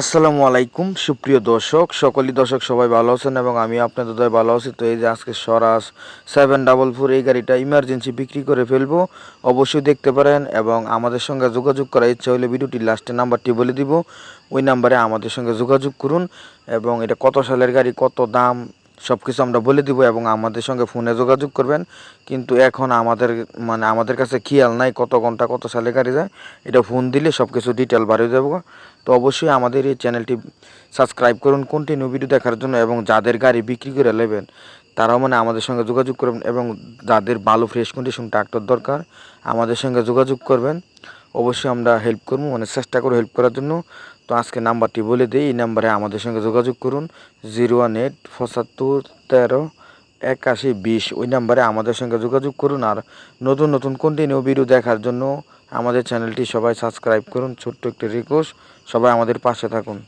আসসালামু আলাইকুম, সুপ্রিয় দর্শক। সকলই দর্শক সবাই ভালো আছেন এবং আমি আপনাদের দয় ভালো আছি। তো এই যে আজকে সরাস সেভেন ডাবল ফোর এই গাড়িটা ইমার্জেন্সি বিক্রি করে ফেলব, অবশ্যই দেখতে পারেন এবং আমাদের সঙ্গে যোগাযোগ করার ইচ্ছা হলে ভিডিওটির লাস্টের নাম্বারটি বলে দিব। ওই নাম্বারে আমাদের সঙ্গে যোগাযোগ করুন এবং এটা কত সালের গাড়ি, কত দাম সব কিছু আমরা বলে দিব এবং আমাদের সঙ্গে ফোনে যোগাযোগ করবেন। কিন্তু এখন আমাদের মানে আমাদের কাছে খেয়াল নাই কত ঘণ্টা কত সালে গাড়ি যায়। এটা ফোন দিলে সব কিছু ডিটেল বাড়িয়ে যাব তো অবশ্যই আমাদের এই চ্যানেলটি সাবস্ক্রাইব করুন কন্টিনিউ ভিডিও দেখার জন্য এবং যাদের গাড়ি বিক্রি করে নেবেন, তারাও মানে আমাদের সঙ্গে যোগাযোগ করবেন এবং যাদের ভালো ফ্রেশ কন্ডিশন ট্রাক্টর দরকার, আমাদের সঙ্গে যোগাযোগ করবেন। অবশ্যই আমরা হেল্প করব মানে চেষ্টা করব হেল্প করার জন্য। তো আজকে নাম্বারটি বলে দিই, এই নাম্বারে আমাদের সঙ্গে যোগাযোগ করুন, জিরো ওয়ান এইট পঁচাত্তর তেরো একাশি বিশ। ওই নাম্বারে আমাদের সঙ্গে যোগাযোগ করুন আর নতুন নতুন কন্টিনিউ ভিডিও দেখার জন্য আমাদের চ্যানেলটি সবাই সাবস্ক্রাইব করুন, ছোট্ট একটি রিকোয়েস্ট সবাই আমাদের পাশে থাকুন।